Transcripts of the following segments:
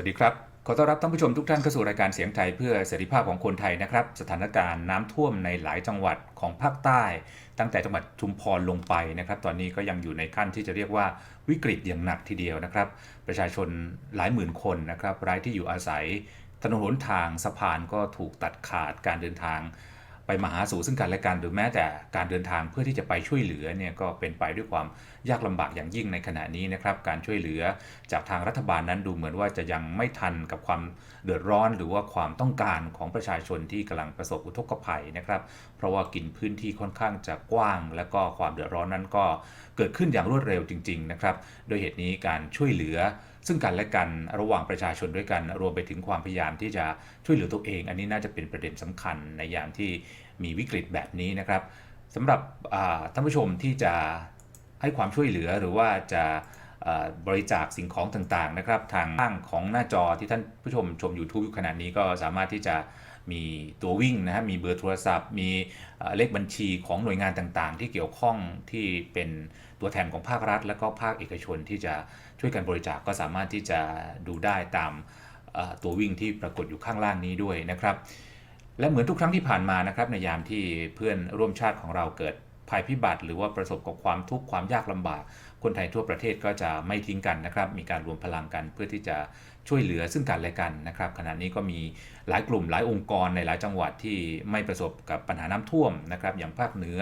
วัสดีครับ ขอต้อนรับท่านผู้ชมทุกท่านเข้าสู่รายการเสียงไทยเพื่อเสรีภาพของคนไทยนะครับ สถานการณ์น้ำท่วมในหลายจังหวัดของภาคใต้ ตั้งแต่จังหวัดชุมพรลงไปนะครับ ตอนนี้ก็ยังอยู่ในขั้นที่จะเรียกว่าวิกฤตอย่างหนักทีเดียวนะครับ ประชาชนหลายหมื่นคนนะครับไร้ที่อยู่อาศัยถนนหนทางสะพานก็ถูกตัดขาดการเดินทาง ไปมาหาสู่ซึ่งกันและกันหรือแม้แต่การเดินทางเพื่อที่จะไปช่วยเหลือเนี่ยก็เป็นไปด้วยความยากลำบากอย่างยิ่งในขณะนี้นะครับการช่วยเหลือจากทางรัฐบาลนั้นดูเหมือนว่าจะยังไม่ทันกับความเดือดร้อนหรือว่าความต้องการของประชาชนที่กำลังประสบอุทกภัยนะครับ เพราะว่ากินพื้นที่ค่อนข้างจะกว้าง และก็ความเดือดร้อนนั้นก็ เกิดขึ้นอย่างรวดเร็วจริง ๆ นะครับ โดยเหตุนี้การช่วยเหลือซึ่งกันและกันระหว่างประชาชนด้วยกัน รวมไปถึงความพยายามที่จะช่วยเหลือตัวเอง อันนี้น่าจะเป็นประเด็นสำคัญในยามที่มีวิกฤตแบบนี้นะครับสำหรับท่านผู้ชมที่จะให้ความช่วยเหลือหรือว่าจะบริจาคสิ่งของต่างๆนะครับ ทางข้างของหน้าจอที่ท่านผู้ชมชม YouTube อยู่ขณะนี้ก็สามารถที่จะ มีตัววิ่งนะฮะมีเบอร์โทรศัพท์ มีเลขบัญชีของหน่วยงานต่างๆ ที่เกี่ยวข้องที่เป็นตัวแทนของภาครัฐ และก็ภาคเอกชนที่จะช่วยกันบริจาคก็สามารถที่จะดูได้ตามตัววิ่งที่ปรากฏอยู่ข้างล่างนี้ด้วยนะครับ และเหมือนทุกครั้งที่ผ่านมานะครับในยามที่เพื่อนร่วมชาติของเราเกิดภัยพิบัติหรือว่าประสบกับความทุกข์ความยากลำบาก คนไทยทั่วประเทศก็จะไม่ทิ้งกันนะครับ มีการรวมพลังกันเพื่อที่จะ ช่วยเหลือซึ่งกันและกันนะครับขณะนี้ก็มีหลายกลุ่มหลายองค์กรในหลายจังหวัดที่ไม่ประสบกับปัญหาน้ำท่วมนะครับอย่างภาคเหนือ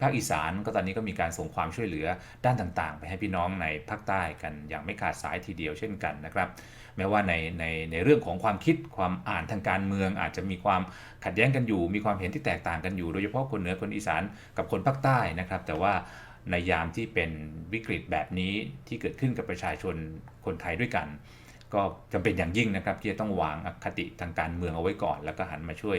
ภาคอีสานก็ตอนนี้ก็มีการส่งความช่วยเหลือด้านต่างๆ ไปให้พี่น้องในภาคใต้กัน อย่างไม่ขาดสายทีเดียวเช่นกันนะครับแม้ว่าในในในเรื่องของความคิดความอ่านทางการเมือง อาจจะมีความขัดแย้งกันอยู่ มีความเห็นที่แตกต่างกันอยู่ โดยเฉพาะคนเหนือคนอีสานกับคนภาคใต้นะครับ แต่ว่าในยามที่เป็นวิกฤตแบบนี้ที่เกิดขึ้นกับประชาชนคนไทยด้วยกัน ก็จำเป็นอย่างยิ่งนะครับที่จะต้องวางอคติทางการเมืองเอาไว้ก่อน แล้วก็หันมาช่วย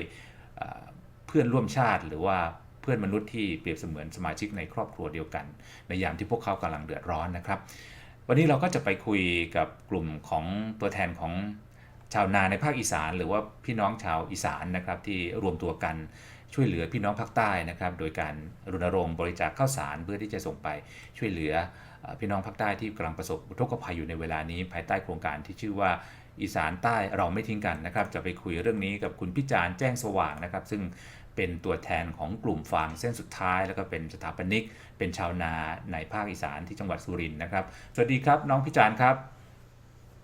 เพื่อนร่วมชาติ หรือว่าเพื่อนมนุษย์ที่เปรียบเสมือนสมาชิกในครอบครัวเดียวกัน ในยามที่พวกเขากำลังเดือดร้อนนะครับ วันนี้เราก็จะไปคุยกับกลุ่มของตัวแทนของชาวนาในภาคอีสาน หรือว่าพี่น้องชาวอีสานนะครับที่รวมตัวกันช่วยเหลือพี่น้องภาคใต้นะครับ โดยการรณรงค์บริจาคข้าวสารเพื่อที่จะส่งไปช่วยเหลือ พี่น้องภาคใต้ที่กำลังประสบอุทกภัยอยู่ในเวลานี้ ภายใต้โครงการที่ชื่อว่าอีสานใต้เราไม่ทิ้งกันนะครับ จะไปคุยเรื่องนี้กับคุณพิจารณ์แจ้งสว่างนะครับ ซึ่งเป็นตัวแทนของกลุ่มฟางเส้นสุดท้าย แล้วก็เป็นสถาปนิก เป็นชาวนาในภาคอีสานที่จังหวัดสุรินทร์นะครับ สวัสดีครับน้องพิจารณ์ครับ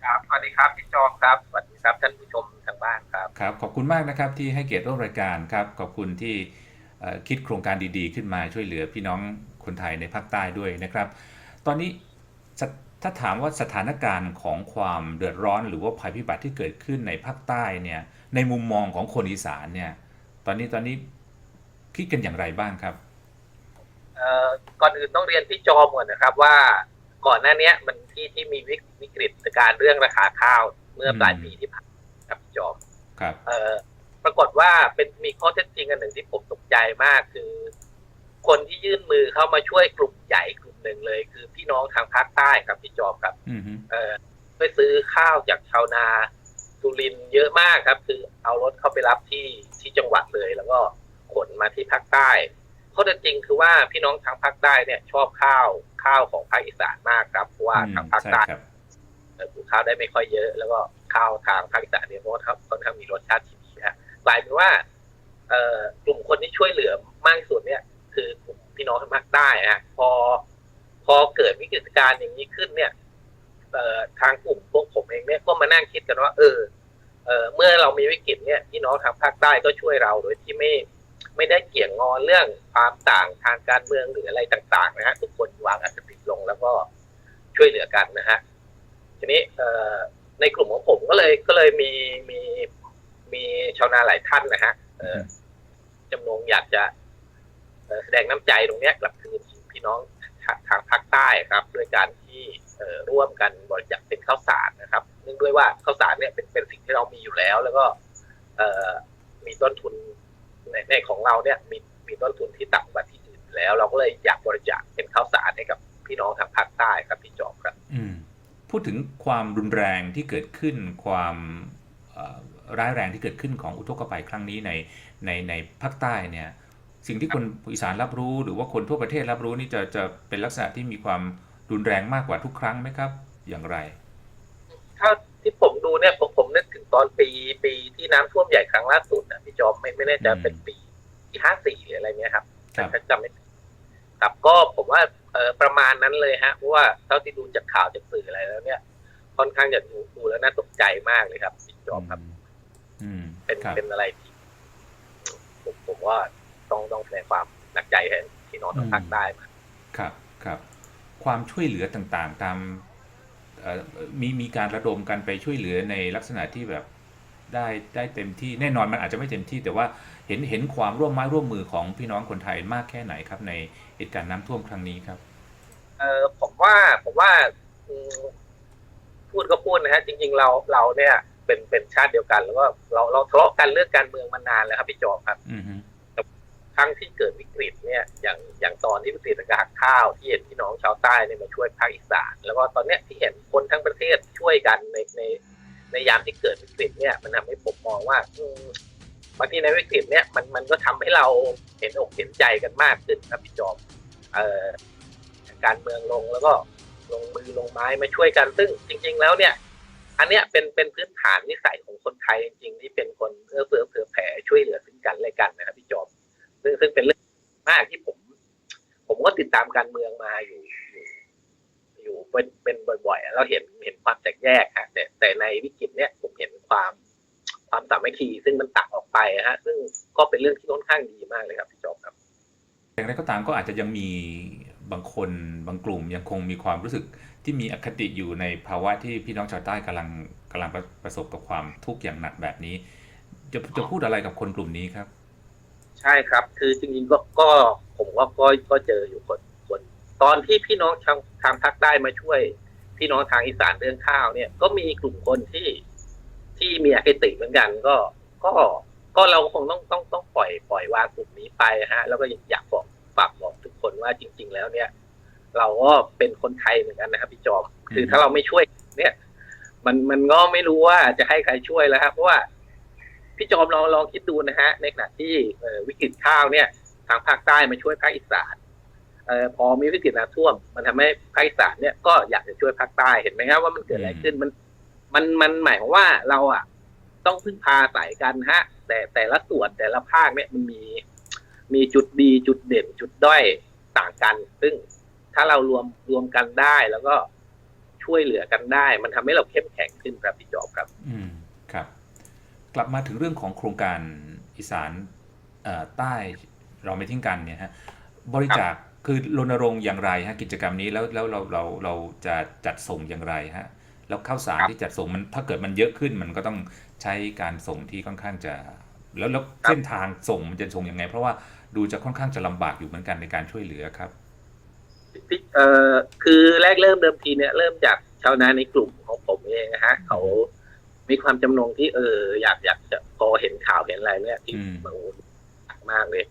ครับสวัสดีครับพี่จอมครับสวัสดีครับท่านผู้ชมทางบ้านครับครับ ขอบคุณมากนะครับที่ให้เกียรติร่วมรายการครับขอบคุณที่เอ่อคิดโครงการดีๆ ขึ้นมาช่วยเหลือพี่น้องคนไทยในภาคใต้ด้วยนะครับ ตอนนี้สถถ้าถามว่าสถานการณ์ของความเดือดร้อนหรือว่าภัยพิบัติที่เกิดขึ้นในภาคใต้เนี่ยในมุมมองของคนอีสานเนี่ยตอนนี้ตอนนี้คิดกันอย่างไรบ้างครับเอ่อก่อนอื่นต้องเรียนพี่จอมก่อนนะครับว่าก่อนหน้าเนี้ยมันที่ที่มีวิกวิกฤตการเรื่องราคาข้าวเมื่อปลายปีที่ผ่านมาครับพี่จอมครับเอ่อปรากฏว่าเป็นมีข้อเท็จจริงอันหนึ่งที่ผมตกใจมากคือ คนที่ยื่นมือเข้ามาช่วยกลุ่มใหญ่กลุ่ม หนึ่งเลยคือพี่น้องทางภาคใต้ครับพี่จอมครับอืมฮึเอ่อไปซื้อข้าวจากชาวนาสุรินทร์เยอะมากครับ คือเอารถเข้าไปรับที่ที่จังหวัดเลย แล้วก็ขนมาที่ภาคใต้ข้อเท็จจริงคือว่าพี่น้องทางภาคใต้เนี่ย ชอบข้าวข้าวของภาคอีสานมากครับเพราะว่าอืมทางภาคใช่ใต้ครับเอ่อปลูกข้าวได้ไม่ค่อยเยอะ แล้วก็ข้าวทางภาคอีสานเนี่ยเพราะว่าเขาค่อนข้างมีรสชาติที่ดีนะกลายเป็นว่าเอ่อกลุ่มคนที่ช่วยเหลือมากที่สุดเนี่ย คือกลุ่มพี่น้องทางภาคใต้ฮะพอ พอเกิดวิกฤตการณ์อย่างนี้ขึ้นเนี่ยเอ่อทางกลุ่มพวกผมเองเนี่ยก็มานั่งคิดกันว่าเออเออเมื่อเรามีวิกฤตเนี่ยพี่น้องทางภาคใต้ก็ช่วยเราโดยที่ไม่ไม่ได้เกี่ยงงอนเรื่องความต่างทางการเมืองหรืออะไรต่างๆนะฮะทุกคนวางอคติลงแล้วก็ช่วยเหลือกันนะฮะทีนี้เอ่อในกลุ่มของผมก็เลยก็เลยมีมีมีชาวนาหลายท่านนะฮะเอ่อจำนงอยากจะเอ่อแสดงน้ำใจตรงเนี้ยกลับคืนพี่น้อง ทางภาคใต้ครับ โดยการที่ร่วมกันบริจาคเป็นข้าวสารนะครับ เนื่องด้วยว่าข้าวสารเนี่ยเป็นเป็นสิ่งที่เรามีอยู่แล้ว แล้วก็มีต้นทุนในในของเราเนี่ยมีมีต้นทุนที่ต่ำกว่าที่อื่นแล้ว เราก็เลยอยากบริจาคเป็นข้าวสารให้กับพี่น้องทางภาคใต้ครับพี่จอมครับอืมพูดถึงความรุนแรงที่เกิดขึ้นความร้ายแรงที่เกิดขึ้นของอุทกภัยครั้งนี้ในในในภาคใต้เนี่ย สิ่งที่คนอีสานรับรู้ หรือว่าคนทั่วประเทศรับรู้นี่จะจะเป็นลักษณะที่มีความรุนแรงมากกว่าทุกครั้งไหมครับ อย่างไรเท่าที่ผมดูเนี่ยผมผมนึกถึงตอนปีปีที่น้ำท่วมใหญ่ครั้งล่าสุดนะพี่จอมไม่ไม่แน่ใจอืมเป็นปีที่ห้าสี่หรืออะไรเนี้ยครับครับถ้าจำไม่ผิดครับก็ผมว่าเออประมาณนั้นเลยฮะเพราะว่าเท่าที่ดูจากข่าวจากสื่ออะไรแล้วเนี่ยค่อนข้างจะดูดูแล้วน่าตกใจมากเลยครับพี่จอมครับ อืมเป็นครับเป็นอะไรที่ผมผมว่า ต้องต้องแสดงความหนักใจให้พี่น้องทางภาคใต้มาครับครับความช่วยเหลือต่างๆ ตามเอ่อมีมีการระดมกันไปช่วยเหลือในลักษณะที่แบบได้ได้เต็มที่แน่นอนมันอาจจะไม่เต็มที่ แต่ว่าเห็นเห็นความร่วมไม้ร่วมมือของพี่น้องคนไทยมากแค่ไหนครับในเหตุการณ์น้ำท่วมครั้งนี้ครับเออผมว่าผมว่าอืมพูดก็พูดนะฮะจริง ๆ เราเราเนี่ยเป็นเป็นชาติเดียวกัน แล้วก็เราเราทะเลาะกันเรื่องการเมืองมานานแล้วครับพี่จอมครับอืมฮึค รั้งที่เกิดวิกฤตเนี่ยอย่างอย่างตอนที่วิกฤตราคาข้าวที่เห็นพี่น้องชาวใต้เนี่ยมาช่วยภาคอีสานแล้วก็ตอนเนี้ยที่เห็นคนทั้งประเทศช่วยกันในในในยามที่เกิดวิกฤตเนี่ยมันทำให้ผมมองว่าบางทีในวิกฤตเนี่ยมันมันก็ทำให้เราเห็นอกเห็นใจกันมากขึ้นครับพี่จอมเอ่อการเมืองลงแล้วก็ลงมือลงไม้มาช่วยกัน ซึ่งจริง ๆ แล้วเนี่ย อันเนี้ยเป็นเป็นพื้นฐานนิสัยของคนไทยจริงๆที่เป็นคนเอื้อเฟื้อเผื่อแผ่ช่วยเหลือซึ่งกันและกันนะครับพี่จอม ซึ่งซึ่งเป็นเรื่องมากที่ผม ผมก็ติดตามการเมืองมาอยู่อยู่อยู่เป็นเป็นบ่อยๆเราเห็นเห็นความแตกแยกฮะแต่แต่ในวิกฤตเนี้ยผมเห็นความความสามัคคี ซึ่งมันตัดออกไปฮะ ซึ่งก็เป็นเรื่องที่ค่อนข้างดีมากเลยครับพี่จอมครับอย่างไรก็ตามก็อาจจะยังมีบางคนบางกลุ่มยังคงมีความรู้สึกที่มีอคติอยู่ในภาวะที่พี่น้องชาวใต้กำลังกำลังประสบกับความทุกข์อย่างหนักแบบนี้ จะจะพูดอะไรกับคนกลุ่มนี้ครับ ใช่ครับ คือจริงๆก็ก็ผมว่าก็ก็เจออยู่คนคนตอนที่พี่น้องทางทางภาคใต้มาช่วย พี่น้องทางอีสานเรื่องข้าวเนี่ย ก็มีกลุ่มคนที่ที่มีอคติเหมือนกัน ก็ก็ก็เราคงต้องต้องต้องปล่อยปล่อยวางกลุ่มนี้ไปฮะ แล้วก็อยากบอกฝากบอกทุกคนว่าจริง ๆ แล้วเนี่ย เราก็เป็นคนไทยเหมือนกันนะครับพี่จอมคือถ้าเราไม่ช่วย เนี่ย มันมันก็ไม่รู้ว่าจะให้ใครช่วยแล้วครับเพราะว่า พี่จอมลองลองคิดดูนะฮะในขณะที่เอ่อวิกฤตข้าวเนี่ย ทางภาคใต้มาช่วยภาคอีสานเอ่อพอมีวิกฤตน้ำท่วม มันทำให้ภาคอีสานเนี่ยก็อยากจะช่วยภาคใต้เห็นไหมครับว่ามันเกิดอะไรขึ้นมัน มันมันหมายความว่าเราอะ ต้องพึ่งพาสายกันฮะ แต่แต่ละส่วนแต่ละภาคเนี่ยมันมี มีจุดดีจุดเด่นจุดด้อยต่างกัน ซึ่งถ้าเรารวมรวมกันได้แล้วก็ช่วยเหลือกันได้ มันทำให้เราเข้มแข็งขึ้นครับพี่จอบครับ อืมครับ กลับมาถึงเรื่องของโครงการอีสานเอ่อใต้เราไม่ทิ้งกันเนี่ยฮะบริจาคคือรณรงค์อย่างไรฮะกิจกรรมนี้แล้วแล้วเราเราเราจะจัดส่งอย่างไรฮะแล้วข้าวสารครับที่จัดส่งมันถ้าเกิดมันเยอะขึ้นมันก็ต้องใช้การส่งที่ค่อนข้างจะ แล้วแล้วเส้นทางส่งมันจะส่งยังไง เพราะว่าดูจะค่อนข้างจะลำบากอยู่เหมือนกันในการช่วยเหลือครับพี่เอ่อคือแรกเริ่มเดิมทีเนี่ยเริ่มจากชาวนาในกลุ่มของผมเองนะฮะเขา มีความจำนงที่เออ อยากอยากจะพอเห็นข่าวเห็นอะไรเนี่ยที่อืมโอ้โหหนักมากเลย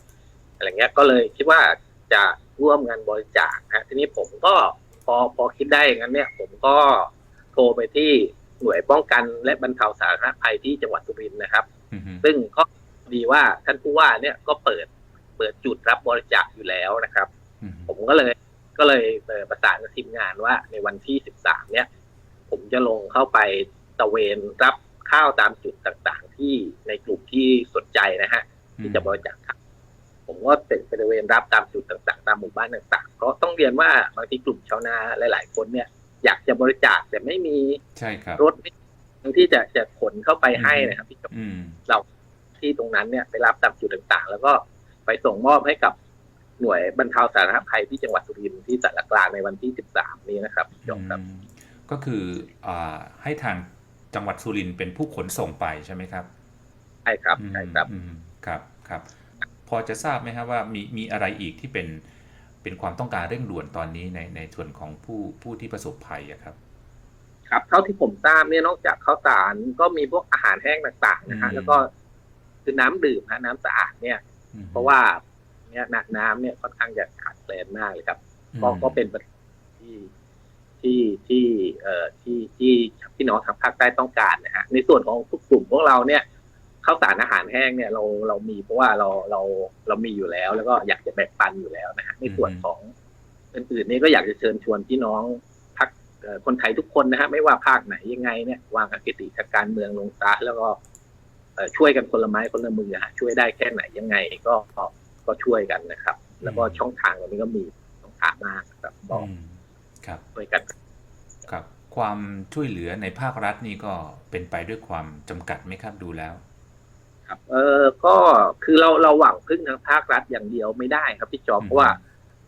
อะไรเงี้ยก็เลยคิดว่าจะร่วมงานบริจาคฮะทีนี้ผมก็พอพอคิดได้อย่างนั้นเนี่ย ผมก็โทรไปที่หน่วยป้องกันและบรรเทาสาธารณภัยที่จังหวัดสุรินทร์นะครับ อือฮึซึ่งก็ดีว่าท่านผู้ว่าเนี่ยก็เปิดเปิดจุดรับบริจาคอยู่แล้วนะครับ อือฮึผมก็เลยก็เลยเอ่อประสานกับทีมงานว่าในวันที่ 13 เนี่ย ผมจะลงเข้าไป ตระเวนรับข้าวตามจุดต่างๆ ที่ในกลุ่มที่สนใจนะฮะที่จะบริจาคครับผมก็เป็นบริเวณรับตามจุดต่างๆ ตามหมู่บ้านต่างๆ เพราะต้องเรียนว่าบางทีกลุ่มชาวนาหลาย ๆ คนเนี่ย อยากจะบริจาคแต่ไม่มีใช่ครับรถที่จะจะขนเข้าไปให้นะครับพี่จอมอืมเราที่ตรงนั้นเนี่ยไปรับตามจุดต่างๆ แล้วก็ไปส่งมอบให้กับหน่วยบรรเทาสาธารณภัยที่จังหวัดสุรินทร์ที่สารกลางในวันที่ 13 นี้นะครับพี่จอมครับอืมก็คืออ่าให้ทาง จังหวัดสุรินทร์เป็นผู้ขนส่งไปใช่ไหมครับใช่ครับใช่ครับอืมครับครับ พอจะทราบไหมครับว่ามีมีอะไรอีกที่เป็นเป็นความต้องการเร่งด่วนตอนนี้ในในส่วนของผู้ผู้ที่ประสบภัยอะครับ ครับ เท่าที่ผมทราบเนี่ยนอกจากข้าวสารก็มีพวกอาหารแห้งต่างๆนะฮะอืมแล้วก็คือน้ำดื่มฮะน้ำสะอาดเนี่ยอืมเพราะว่าเนี่ยหนักน้ำเนี่ยค่อนข้างจะขาดแคลนมากเลยครับก็อืมก็เป็นประเด็นที่ ที่ที่เอ่อที่ที่พี่น้องทางภาคใต้ต้องการนะฮะในส่วนของทุกกลุ่มพวกเราเนี่ยข้าวสารอาหารแห้งเนี่ยเราเรามีเพราะว่าเราเราเรามีอยู่แล้ว แล้วก็อยากจะแบ่งปันอยู่แล้วนะฮะในส่วนของอื่นๆนี่ก็อยากจะเชิญชวนพี่น้องภาคเอ่อ่อคนไทยทุกคนนะฮะไม่ว่าภาคไหนยังไงเนี่ยวางอคติทางการเมืองลงซะแล้วก็เอ่อช่วยกันคนละไม้คนละมือฮะช่วยได้แค่ไหนยังไงก็ก็ก็ช่วยกันนะครับ แล้วก็ช่องทางตรงนี้ก็มีช่องทางมากครับบอกอืม ครับช่วยกันครับ ความช่วยเหลือในภาครัฐนี่ก็เป็นไปด้วยความจำกัดไหมครับดูแล้ว ครับเออก็คือเราเราหวังพึ่งทางภาครัฐอย่างเดียวไม่ได้ครับพี่จอมอืมเพราะว่า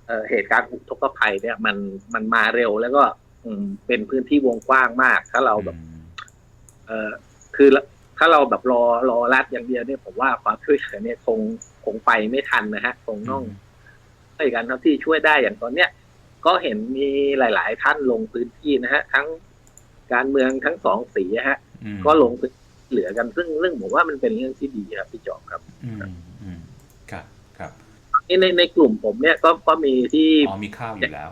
เอ่อเหตุการณ์อุทกภัยเนี่ยมันมันมาเร็วแล้วก็อืมเป็นพื้นที่วงกว้างมาก ถ้าเราแบบอืมเออคือถ้าเราแบบรอรอรัฐอย่างเดียวเนี่ยผมว่าความช่วยเหลือเนี่ยคงคงไปไม่ทันนะฮะคงต้องช่วยกันเท่าที่ช่วยได้อย่างตอนเนี้ย ก็เห็นมีหลาย ๆ ท่านลงพื้นที่นะฮะ ทั้งการเมืองทั้งสองสีอะฮะอืมก็ลงพื้นที่เหลือกันซึ่งเรื่องผมว่ามันเป็นเรื่องที่ดีครับพี่จอมครับอืมอืมครับครับนี่ในในกลุ่มผมเนี่ยก็ก็มีที่อ๋อมีข้าวอยู่แล้ว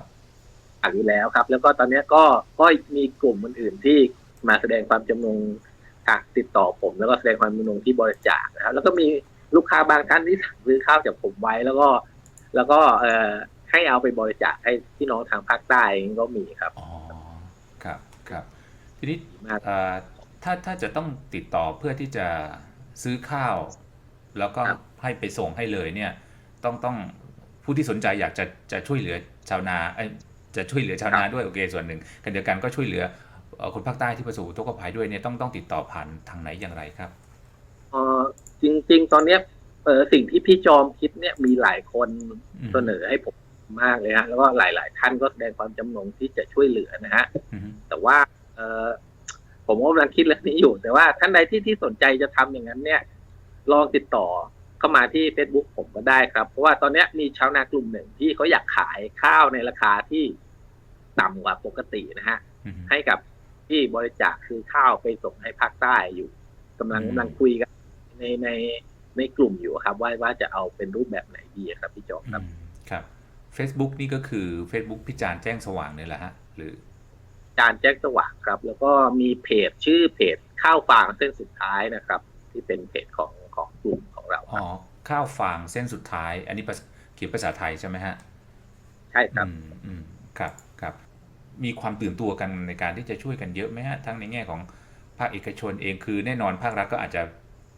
อ่านอยู่แล้วครับ แล้วก็ตอนเนี้ยก็ก็มีกลุ่มอื่นๆที่มาแสดงความจำนงทางติดต่อผม แล้วก็แสดงความจำนงที่บริจาคนะครับ แล้วก็มีลูกค้าบางท่านที่สั่งซื้อข้าวจากผมไว้แล้วก็ แล้วก็เอ่อ ให้เอาไปบริจาคให้พี่น้องทางภาคใต้ก็มีครับอ๋อครับครับทีนี้มากเอ่อถ้าถ้าจะต้องติดต่อเพื่อที่จะซื้อข้าว แล้วก็ครับให้ไปส่งให้เลยเนี่ย ต้องต้องผู้ที่สนใจอยากจะจะช่วยเหลือชาวนาเอ้ยจะช่วยเหลือชาวนาด้วยโอเคส่วนหนึ่งกันเดียวกันก็ช่วยเหลือเอ่อคนภาคใต้ที่ประสบอุทกภัยด้วยเนี่ยต้องต้องติดต่อผ่านทางไหนอย่างไรครับเออจริง ๆ ตอนเนี้ยเออสิ่งที่พี่จอมคิดเนี่ยมีหลายคนอืมเสนอให้ผม มากเลยฮะแล้วก็หลาย ๆ ท่านก็แสดงความจำนงที่จะช่วยเหลือนะฮะอืมแต่ว่าเออผมก็กำลังคิดเรื่องนี้อยู่ แต่ว่าท่านใดที่ที่สนใจจะทำอย่างนั้นเนี่ย ลองติดต่อเข้ามาที่ Facebook ผมก็ได้ครับ เพราะว่าตอนเนี้ยมีชาวนากลุ่มหนึ่งที่เขาอยากขายข้าวในราคาที่ต่ำกว่าปกตินะฮะอืมให้กับที่บริจาคคือข้าวไปส่งให้ภาคใต้อยู่กำลังอืมกำลังคุยกันในในในกลุ่มอยู่ครับ ว่าว่าจะเอาเป็นรูปแบบไหนดีครับพี่จอมครับอืมครับ Facebook นี่ก็คือ Facebook พิจารณ์แจ้งสว่างเนี่ยแหละฮะหรือจานแจ็คสว่างครับ แล้วก็มีเพจชื่อเพจข้าวฟางเส้นสุดท้ายนะครับ ที่เป็นเพจของของกลุ่มของเราคอ๋รัอบข้าวฟางเส้นสุดท้าย อันนี้ภาษาเขียนภาษาไทยใช่ไหมฮะใช่ครับอืมอืมครับครับ มีความตื่นตัวกันในการที่จะช่วยกันเยอะไหมฮะทั้งในแง่ของภาคเอกชนเองคือแน่นอนภาครัฐก็อาจจะ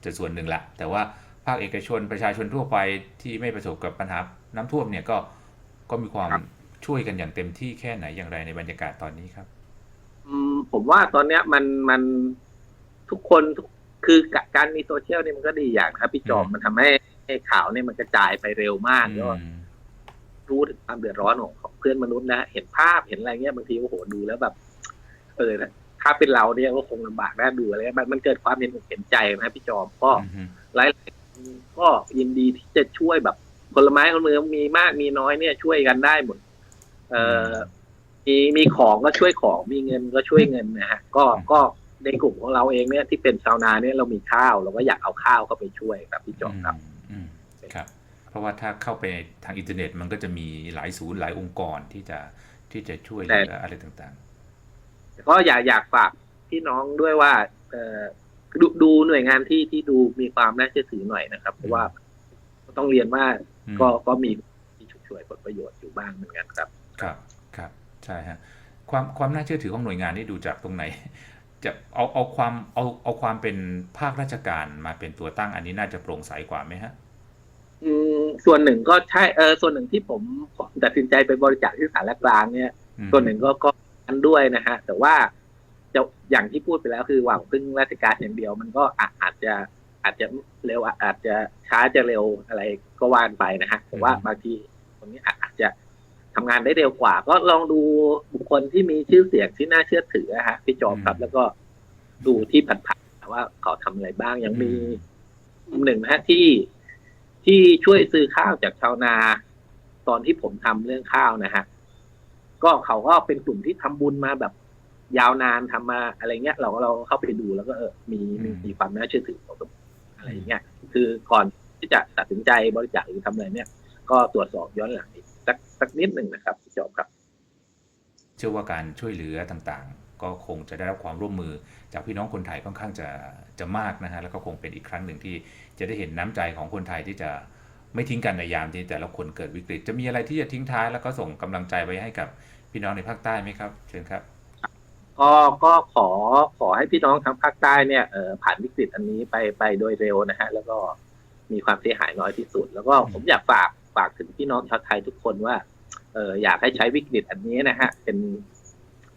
จะส่วนหนึ่งละแต่ว่าภาคเอกชนประชาชนทั่วไปที่ไม่ประสบกับปัญหาน้ำท่วมเนี่ยก็ ก็มีความครับช่วยกันอย่างเต็มที่แค่ไหนอย่างไรในบรรยากาศตอนนี้ครับอืมผมว่าตอนเนี้ยมันมันทุกคนทุกคือการมีโซเชียลนี่มันก็ดีอย่างนะครับ พี่จอมอืมมันทำให้ให้ข่าวเนี่ยมันกระจายไปเร็วมากแล้วก็อืมรู้ถึงความเดือดร้อนของของเพื่อนมนุษย์นะเห็นภาพเห็นอะไรเงี้ยบางทีโอ้โหดูแล้วแบบ เออนะถ้าเป็นเราเนี่ยก็คงลำบากน่าดูอะไรเงี้ยมันมันเกิดความเห็นอกเห็นใจนะพี่จอมก็อืมหลายๆคนก็ยินดีที่จะช่วยแบบ คนละไม้คนละมือมีมากมีน้อยเนี่ยช่วยกันได้หมด เอ่อมีมีของก็ช่วยของมีเงินก็ช่วยเงินนะฮะก็ก็ในกลุ่มของเราเองเนี่ยที่เป็นชาวนาเนี่ยเรามีข้าวเราก็อยากเอาข้าวเข้าไปช่วยครับพี่จอมครับอืมครับ เพราะว่าถ้าเข้าไปทางอินเทอร์เน็ตมันก็จะมีหลายศูนย์หลายองค์กรที่จะที่จะช่วยเหลืออะไรต่างแต่ก็อยากอยากฝากพี่น้องด้วยว่าเอ่อดูดูหน่วยงานที่ที่ดูมีความน่าเชื่อถือหน่อยนะครับ เพราะว่าต้องเรียนว่าๆอืม ก็ก็มีที่ฉกฉวยผลประโยชน์อยู่บ้างเหมือนกันครับ ครับครับใช่ฮะความความน่าเชื่อถือของหน่วยงานนี่ดูจากตรงไหน จะเอาเอาความเอาเอาความเป็นภาคราชการมาเป็นตัวตั้งอันนี้น่าจะโปร่งใสกว่าไหมฮะอืมส่วนหนึ่งก็ใช่เออส่วนหนึ่งที่ผมตัดสินใจไปบริจาคที่สารกลางเนี่ยอืมส่วนหนึ่งก็ก็อันด้วยนะฮะ แต่ว่าจะอย่างที่พูดไปแล้วคือหวังพึ่งราชการอย่างเดียว มันก็อาอาจจะ อาจจะเร็วอาจจะช้าจะเร็วอะไรก็ว่านไปนะฮะแต่ว่าบางทีตรงนี้อาอาจจะทำงานได้เร็วกว่า ก็ลองดูบุคคลที่มีชื่อเสียงที่น่าเชื่อถือนะฮะพี่จอมครับ แล้วก็ดูที่ผ่านๆว่าเขาทำอะไรบ้างยังมีกลุ่มหนึ่งนะฮะที่ที่ช่วยซื้อข้าวจากชาวนา ตอนที่ผมทำเรื่องข้าวนะฮะก็เขาก็เป็นกลุ่มที่ทำบุญมาแบบยาวนานทำมาอะไรเงี้ย เราก็เราเข้าไปดูแล้วก็เออมีมีมีความน่าเชื่อถือของ อะไรอย่างเงี้ยคือก่อนที่จะตัดสินใจบริจาคหรือทำอะไรเนี่ย ก็ตรวจสอบย้อนหลังอีกสักสักนิดหนึ่งนะครับพี่จอบครับ เชื่อว่าการช่วยเหลือต่างๆ ก็คงจะได้รับความร่วมมือ จากพี่น้องคนไทยค่อนข้างจะจะมากนะฮะแล้วก็คงเป็นอีกครั้งหนึ่งที่จะได้เห็นน้ำใจของคนไทยที่จะไม่ทิ้งกันในยามที่แต่ละคนเกิดวิกฤต จะมีอะไรที่จะทิ้งท้ายแล้วก็ส่งกำลังใจไปให้กับพี่น้องในภาคใต้ไหมครับ เชิญครับ ก็ก็ขอขอให้พี่น้องทางภาคใต้เนี่ยเอ่อผ่านวิกฤตอันนี้ไปไปโดยเร็วนะฮะ แล้วก็มีความเสียหายน้อยที่สุด แล้วก็ผมอยากฝากฝากถึงพี่น้องชาวไทยทุกคนว่าเอออยากให้ใช้วิกฤตอันนี้นะฮะ เป็น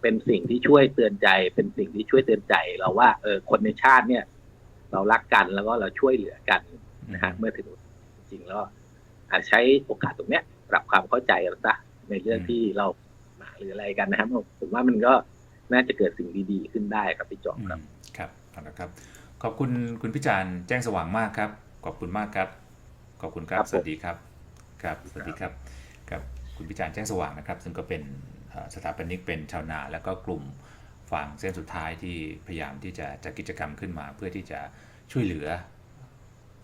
เป็นสิ่งที่ช่วยเตือนใจ เป็นสิ่งที่ช่วยเตือนใจเราว่าเออคนในชาติเนี่ย เรารักกันแล้วก็เราช่วยเหลือกันนะฮะเมื่อถึงจริงๆแล้วอาจใช้โอกาสตรงเนี้ยปรับความเข้าใจกันซะในเรื่องที่เรามาหรืออะไรกันนะครับผมว่ามันก็ น่าจะเกิดสิ่งดีๆขึ้นได้ครับพี่จอมครับอืมครับเอาละครับ ขอบคุณคุณพิจารณ์แจ้งสว่างมากครับ ขอบคุณมากครับ ขอบคุณครับครับผมสวัสดีครับ ครับ สวัสดีครับ ครับ คุณพิจารณ์แจ้งสว่างนะครับ ซึ่งก็เป็นเอ่อสถาปนิกเป็นชาวนา แล้วก็กลุ่มฝั่งเส้นสุดท้ายที่พยายามที่จะจัดกิจกรรมขึ้นมา เพื่อที่จะช่วยเหลือ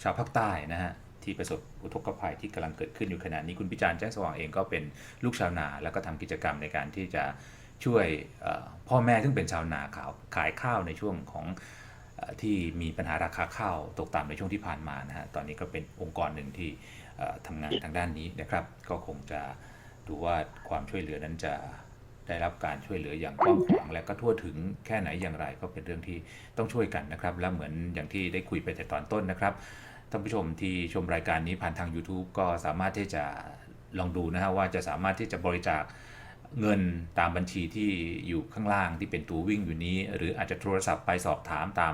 ชาวภาคใต้นะฮะที่ประสบอุทกภัยที่กำลังเกิดขึ้นอยู่ขณะนี้คุณพิจารณ์แจ้งสว่างเองก็เป็นลูกชาวนา แล้วก็ทำกิจกรรมในการที่จะ ช่วยพ่อแม่ซึ่งเป็นชาวนาขาวขายข้าวในช่วงของอที่มีปัญหาราคาข้าวตกต่ำในช่วงที่ผ่านมานะฮะตอนนี้ก็เป็นองค์กรหนึ่งที่ทำงานทางด้านนี้นะครับ ก็คงจะดูว่าความช่วยเหลือนั้นจะได้รับการช่วยเหลืออย่างกว้างขวางและก็ทั่วถึงแค่ไหนอย่างไรก็เป็นเรื่องที่ต้องช่วยกันนะครับ และเหมือนอย่างที่ได้คุยไปแต่ตอนต้นนะครับท่านผู้ชมที่ชมรายการนี้ผ่านทาง YouTube ก็สามารถที่จะลองดูนะฮะว่าจะสามารถที่จะบริจาค เงินตามบัญชีที่อยู่ข้างล่างที่เป็นตัววิ่งอยู่นี้ หรืออาจจะโทรศัพท์ไปสอบถามตาม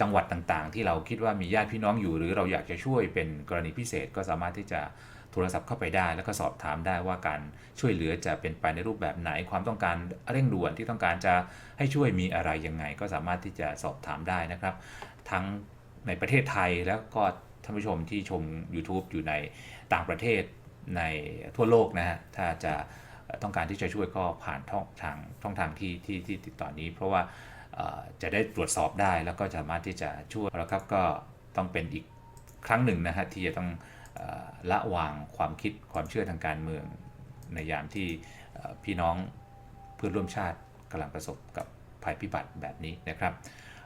จังหวัดต่างๆ ที่เราคิดว่ามีญาติพี่น้องอยู่ หรือเราอยากจะช่วยเป็นกรณีพิเศษก็สามารถที่จะโทรศัพท์เข้าไปได้ แล้วก็สอบถามได้ว่าการช่วยเหลือจะเป็นไปในรูปแบบไหน ความต้องการเร่งด่วนที่ต้องการจะให้ช่วยมีอะไรยังไง ก็สามารถที่จะสอบถามได้นะครับ ทั้งในประเทศไทยแล้วก็ท่านผู้ชมที่ชม YouTube อยู่ในต่างประเทศในทั่วโลกนะฮะถ้าจะ ต้องการที่จะช่วยก็ผ่านช่องทางช่องทางที่ที่ที่ติดต่อนี้ เพราะว่าจะได้ตรวจสอบได้แล้วก็สามารถที่จะช่วยแล้วครับก็ต้องเป็นอีกครั้งหนึ่งนะฮะที่จะต้องอละวางความคิดความเชื่อทางการเมืองในยามที่พี่น้องเพื่อนร่วมชาติกำลังประสบกับภัยพิบัติแบบนี้นะครับ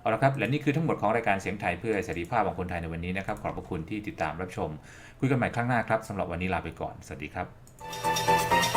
เอาละครับ และนี่คือทั้งหมดของรายการเสียงไทยเพื่อเสรีภาพของคนไทยในวันนี้นะครับ ขอบพระคุณที่ติดตามรับชม คุยกันใหม่ครั้งหน้าครับสำหรับวันนี้ลาไปก่อน สวัสดีครับ